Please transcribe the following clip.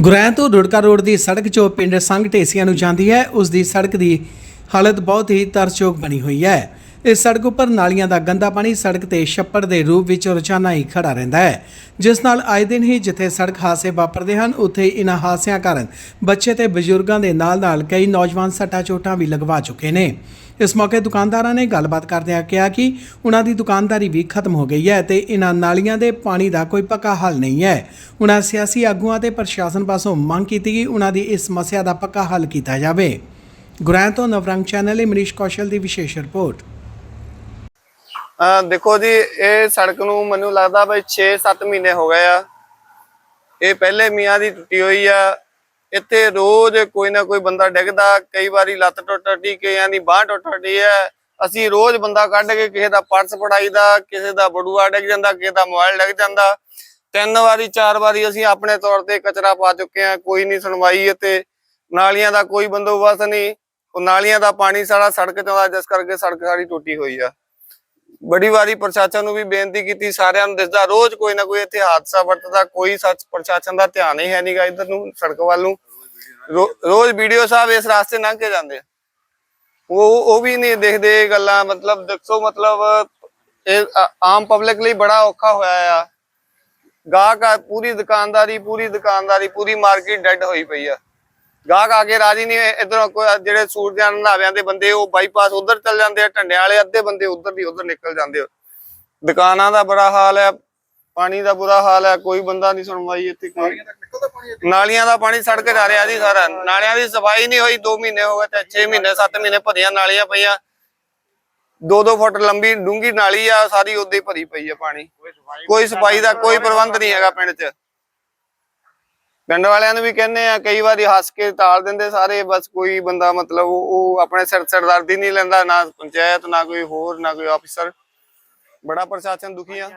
ਗੁਰੈਂ ਤੋਂ ਰੁੜਕਾ ਰੋਡ ਦੀ ਸੜਕ ਜੋ ਪਿੰਡ ਸੰਘ ਢੇਸੀਆਂ ਨੂੰ ਜਾਂਦੀ ਹੈ, ਉਸ ਦੀ ਸੜਕ ਦੀ ਹਾਲਤ ਬਹੁਤ ਹੀ ਤਰਸਯੋਗ ਬਣੀ ਹੋਈ ਹੈ। ਇਸ ਸੜਕ ਉੱਪਰ ਨਾਲੀਆਂ ਦਾ ਗੰਦਾ ਪਾਣੀ ਸੜਕ ਤੇ ਛੱਪੜ ਦੇ ਰੂਪ ਵਿੱਚ ਰੋਜ਼ਾਨਾ ਹੀ ਖੜਾ ਰਹਿੰਦਾ ਹੈ। ਜਿਸ ਨਾਲ ਆਏ ਦਿਨ ਹੀ ਜਿੱਥੇ ਸੜਕ ਹਾਦਸੇ ਵਾਪਰਦੇ ਹਨ, ਉੱਥੇ ਇਨ੍ਹਾਂ ਹਾਦਸਿਆਂ ਕਾਰਨ ਬੱਚੇ ਤੇ ਬਜ਼ੁਰਗਾਂ ਦੇ ਨਾਲ-ਨਾਲ ਕਈ ਨੌਜਵਾਨ ਸੱਟਾਂ ਚੋਟਾਂ ਵੀ ਲਗਵਾ ਚੁੱਕੇ ਨੇ। ਇਸ ਮੌਕੇ ਦੁਕਾਨਦਾਰਾਂ ਨੇ ਗੱਲਬਾਤ ਕਰਦਿਆਂ ਕਿਹਾ ਕਿ ਉਹਨਾਂ ਦੀ ਦੁਕਾਨਦਾਰੀ ਵੀ ਖਤਮ ਹੋ ਗਈ ਹੈ ਤੇ ਇਨ੍ਹਾਂ ਨਾਲੀਆਂ ਦੇ ਪਾਣੀ ਦਾ ਕੋਈ ਪੱਕਾ ਹੱਲ ਨਹੀਂ ਹੈ। ਉਹਨਾਂ ਸਿਆਸੀ ਆਗੂਆਂ ਤੇ ਪ੍ਰਸ਼ਾਸਨ ਪਾਸੋਂ ਮੰਗ ਕੀਤੀ ਕਿ ਉਹਨਾਂ ਦੀ ਇਸ ਸਮੱਸਿਆ ਦਾ ਪੱਕਾ ਹੱਲ ਕੀਤਾ ਜਾਵੇ। ਗੁਰਾਂ ਤੋਂ ਨਵਰੰਗ ਚੈਨਲ ਲਈ ਮਨੀਸ਼ ਕੌਸ਼ਲ ਦੀ ਵਿਸ਼ੇਸ਼ ਰਿਪੋਰਟ। ਦੇਖੋ ਜੀ, ਇਹ ਸੜਕ ਨੂੰ ਮੈਨੂੰ ਲੱਗਦਾ ਬਈ 6-7 ਮਹੀਨੇ ਹੋ ਗਏ ਆ। ਇਹ ਪਹਿਲੇ ਮੀਆਂ ਦੀ ਟੁੱਟੀ ਹੋਈ ਆ। ਇੱਥੇ ਰੋਜ਼ ਕੋਈ ਨਾ ਕੋਈ ਬੰਦਾ ਡਿੱਗਦਾ, ਕਈ ਵਾਰੀ ਲੱਤ ਟੁੱਟ ਟੁੱਟੀ ਕਈਆਂ ਦੀ ਬਾਹ ਟੁੱਟ ਟੁੱਟੀ ਹੈ ਅਸੀਂ ਰੋਜ਼ ਬੰਦਾ ਕੱਢ ਕੇ ਕਿਸੇ ਦਾ ਪਰਸ ਫੜਾਈਦਾ ਕਿਸੇ ਦਾ ਬੜੂਆ ਡਿੱਗ ਜਾਂਦਾ, ਕਿਸੇ ਦਾ ਮੋਬਾਈਲ ਡਿੱਗ ਜਾਂਦਾ। ਤਿੰਨ ਵਾਰੀ, ਚਾਰ ਵਾਰੀ ਅਸੀਂ ਆਪਣੇ ਤੌਰ ਤੇ ਕਚਰਾ ਪਾ ਚੁੱਕੇ ਆ, ਕੋਈ ਨਹੀਂ ਸੁਣਵਾਈ ਇੱਥੇ। ਨਾਲੀਆਂ ਦਾ ਕੋਈ ਬੰਦੋਬਸਤ ਨਹੀਂ। ਉਹ ਨਾਲੀਆਂ ਦਾ ਪਾਣੀ ਸਾਰਾ ਸੜਕ ਤੇ ਆਉਂਦਾ ਜਿਸ ਕਰਕੇ ਸੜਕ ਸਾਰੀ ਟੁੱਟੀ ਹੋਈ ਆ। ਬੜੀ ਵਾਰੀ ਪ੍ਰਸ਼ਾਸਨ ਨੂੰ ਵੀ ਬੇਨਤੀ ਕੀਤੀ, ਸਾਰਿਆਂ ਨੂੰ ਦਿਸਦਾ, ਰੋਜ਼ ਕੋਈ ਨਾ ਕੋਈ ਇੱਥੇ ਹਾਦਸਾ ਵਰਤਦਾ, ਕੋਈ ਸੱਚ ਪ੍ਰਸ਼ਾਸਨ ਦਾ ਧਿਆਨ ਹੀ ਹੈ ਨਹੀਂਗਾ ਇਧਰ ਨੂੰ, ਸੜਕ ਵੱਲ ਨੂੰ। ਰੋ- ਰੋਜ਼ ਵੀਡੀਓ ਸਾਹਿਬ ਇਸ ਰਾਸਤੇ ਲੰਘ ਕੇ ਜਾਂਦੇ ਆ। ਉਹ ਉਹ ਵੀ ਨਹੀਂ ਦੇਖਦੇ ਗੱਲਾਂ, ਮਤਲਬ ਦੇਖੋ, ਮਤਲਬ ਇਹ ਆਮ ਪਬਲਿਕ ਲਈ ਬੜਾ ਔਖਾ ਹੋਇਆ ਆ। ਗਾਹਕ ਪੂਰੀ ਦੁਕਾਨਦਾਰੀ ਪੂਰੀ ਦੁਕਾਨਦਾਰੀ, ਪੂਰੀ ਮਾਰਕੀਟ ਡੈਡ ਹੋਈ ਪਈ ਆ। ਗਾਹਕ ਆ ਕੇ ਰਾਜੀ ਨਹੀਂ ਇਧਰ ਜਿਹੜੇ ਸੂਰਜਾਂ ਨਾਵਿਆਂ ਦੇ ਬੰਦੇ ਉਹ ਬਾਈਪਾਸ ਉਧਰ ਚੱਲ ਜਾਂਦੇ ਆ ਢੰਡਿਆਂ ਵਾਲੇ ਅੱਧੇ ਬੰਦੇ ਉਧਰ ਦੀ ਉਧਰ ਨਿਕਲ ਜਾਂਦੇ ਆ। ਦੁਕਾਨਾਂ ਦਾ ਬੜਾ ਹਾਲ ਹੈ ਪਾਣੀ ਦਾ ਬੁਰਾ ਹਾਲ ਹੈ ਕੋਈ ਬੰਦਾ ਨਹੀਂ ਸੁਣਵਾਈ ਇੱਥੇ ਨਾਲੀਆਂ ਦਾ ਪਾਣੀ ਸੜਕ ਜਾ ਰਿਹਾ ਜੀ ਸਾਰਾ। ਨਾਲਿਆਂ ਦੀ ਸਫ਼ਾਈ ਨਹੀਂ ਹੋਈ 2 ਮਹੀਨੇ ਹੋ ਗਏ ਤੇ 6 ਮਹੀਨੇ 7 ਮਹੀਨੇ ਭਰੀਆਂ ਨਾਲੀਆਂ ਪਈਆਂ। 2-2 ਫੁੱਟ ਲੰਬੀ ਡੂੰਗੀ ਨਾਲੀ ਆ ਸਾਰੀ ਉਦਾਂ ਹੀ ਭਰੀ ਪਈ ਆ ਪਾਣੀ। ਕੋਈ ਸਫ਼ਾਈ ਦਾ ਕੋਈ ਪ੍ਰਬੰਧ ਨਹੀਂ ਹੈਗਾ ਪਿੰਡ 'ਚ। ਪਿੰਡ ਵਾਲਿਆਂ ਨੂੰ ਵੀ ਕਹਿੰਦੇ ਆ, ਕਈ ਵਾਰੀ ਹੱਸ ਕੇ ਤਾਲ ਦਿੰਦੇ ਸਾਰੇ, ਬਸ ਕੋਈ ਬੰਦਾ ਮਤਲਬ ਉਹ ਆਪਣੇ ਸਿਰ ਸਰਦਾਰਦੀ ਨਹੀਂ ਲੈਂਦਾ, ਨਾ ਪੰਚਾਇਤ, ਨਾ ਕੋਈ ਹੋਰ, ਨਾ ਕੋਈ ਅਫਸਰ ਬੜਾ ਪ੍ਰਸ਼ਾਸਨ ਦੁਖੀ ਆ।